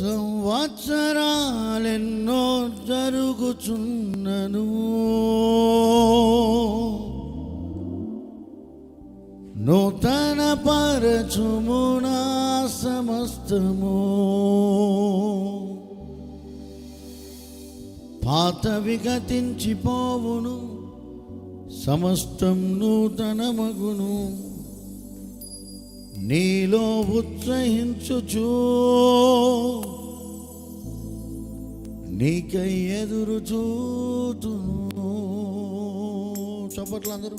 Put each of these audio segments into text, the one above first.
సంవత్సరాలెన్నో జరుగుచున్నను. నూతన పరచుమునా సమస్తము. పాత విగతించిపోవును సమస్తం నూతనమగును. నీలో ఉత్సహించుచు నీకై ఎదురు చూతును. చప్పట్లు అందరూ.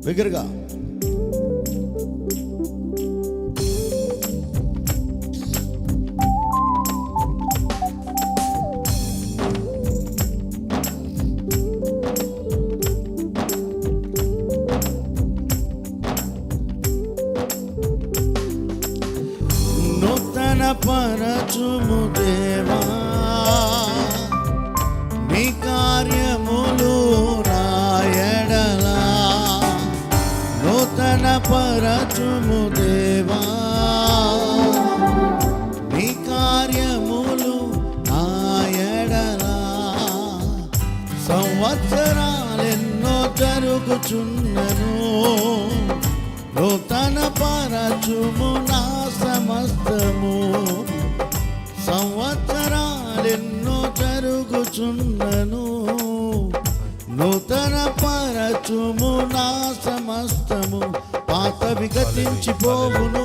దగ్గరగా. నూతన పరచుము దేవా. నీ కార్యములు రాయడలా సంవత్సరాలెన్నో జరుగుచున్నను. నూతన పరచుము నా సమస్తము. సంవత్సరాలెన్నో జరుగుచున్నను. నూతన పరచుము నా సమస్తము. పాత విగతించిపోవును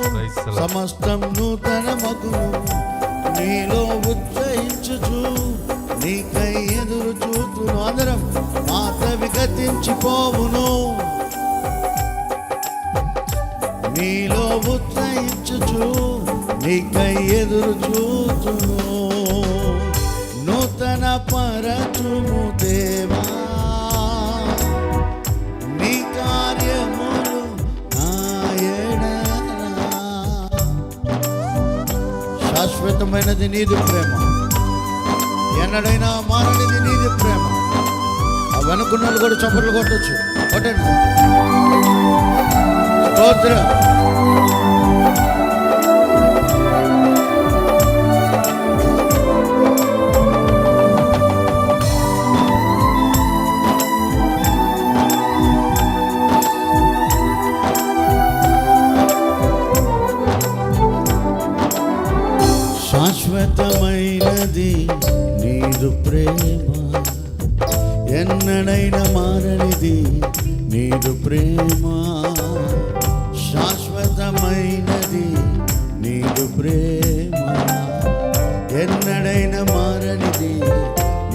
సమస్తం నూతన మగును. నీలో ఉత్సహించుచు నీకై ఎదురు చూతును అందరం. పాత విగతించిపోవును. నీలో ఉత్సహించుచు నీకై ఎదురు చూచును నూతన పరచుము దేవా. శాశ్వతమైనది నీది ప్రేమ. ఎన్నడైనా మారనిది నీది ప్రేమ. ఆ వెనుకున్న వాళ్ళు కూడా చప్పట్లు కొట్టచ్చు. కొట్టండి. స్తోత్రం. శాశ్వతమైనది నీదు ప్రేమ. ఎన్నడైనా మారనిది నీదు ప్రేమ. శాశ్వతమైనది నీదు ప్రేమ. ఎన్నడైనా మారనిది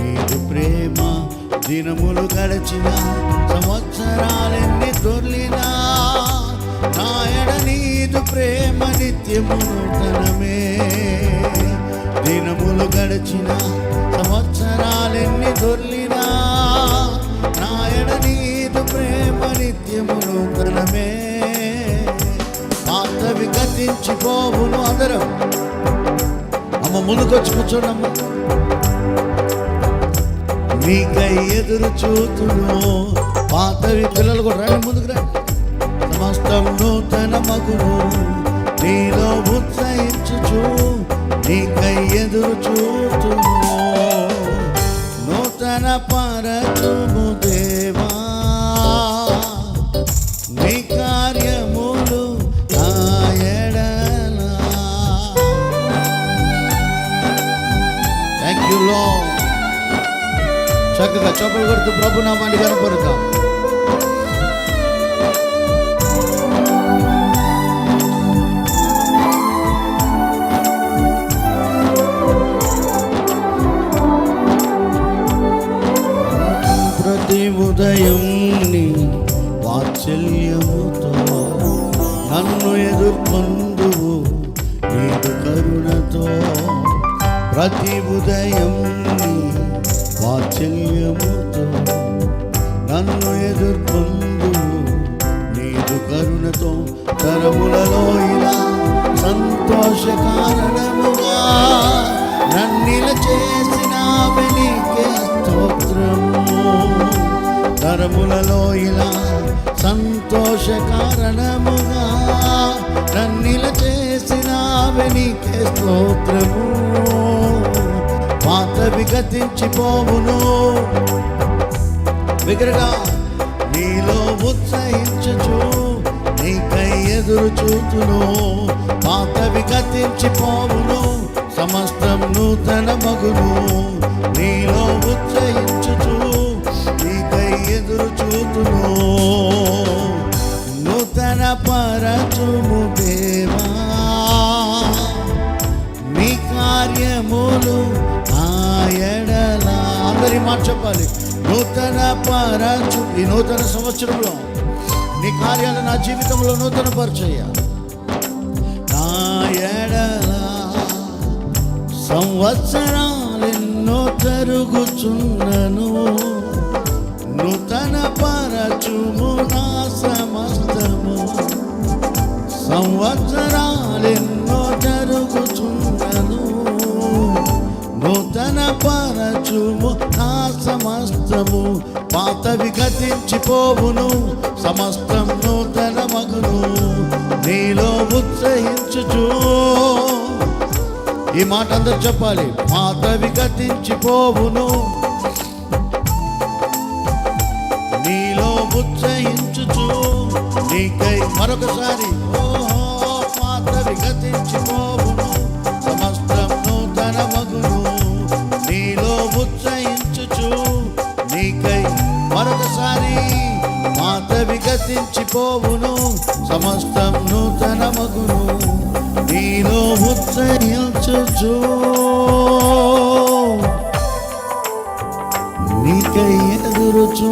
నీదు ప్రేమ. దినములు గడిచిన సంవత్సరాలెన్ని దొర్లినా నాయడ నీదు ప్రేమ నిత్యము నూతనమే. గడచిన సంవత్సరాలెన్ని దొర్లినా నాయన నీదు ప్రేమ నిత్యములు నూతనమే పాత విగతించిపోవును అందరం. అమ్మ ముందుకొచ్చి కూర్చోడమ్మ. నీకై ఎదురు చూతును పాతవి పిల్లలు కూడా రండి ముందుకు రండి. సమస్తం నూతన మగును నీలో ఉత్సహించుచూ నీకై ఎదురు చూతును నూతన పరచుము దేవా. నీ కార్యములు ఆయడలా థ్యాంక్ యూ లో చక్కగా చప్పలు కొడుతూ ప్రభు నామాన్ని కనపడతాం ప్రతి ఉదయం నీ వాత్సల్యముతో నన్ను ఎదుర్కొందువు నీకు కరుణతో. ప్రతి ఉదయం నీ వాత్సల్యముతో నన్ను ఎదుర్కొందువు నీకు కరుణతో. తరములలో ఇలా సంతోష కారణముగా నన్నిల సంతోష కారణముగా నన్నిల చేసినావని స్తోత్రము. పాత విగతించిపోవును. బిగ్గరగా నీలో ఉత్సహించచు నీకై ఎదురు చూతును. పాత విగతించిపోవును సమస్తం నూతన మగును. నీలో ఉత్సహించుచు నీకై ఎదురు చూతును. నూతన దేవా. మీ కార్యములు ఆయడలా అందరి మాట చెప్పాలి. నూతన పరచు ఈ నూతన సంవత్సరంలో నీ కార్యాలు నా జీవితంలో నూతన పరిచయ. నా ఎడల సంవత్సరాలెన్నో తరుగుచున్నను నూతన పరచుము సంవత్సరాలెన్నో జరుగుచున్నను నూతన పరచుము నా సమస్తము పాతవి గతించిపోవును సమస్తం నూతన మగును నీలో ఉత్సహించుచు. ఈ మాట అందరు చెప్పాలి పాతవి గతించిపోవును. నీలో ఉత్సహించుచు. నీకై మరొకసారి ఓ విగతించిపోవును సమస్తం నూతన మగును నీలో ఉత్సహించు నీకై ఎదురుచూ.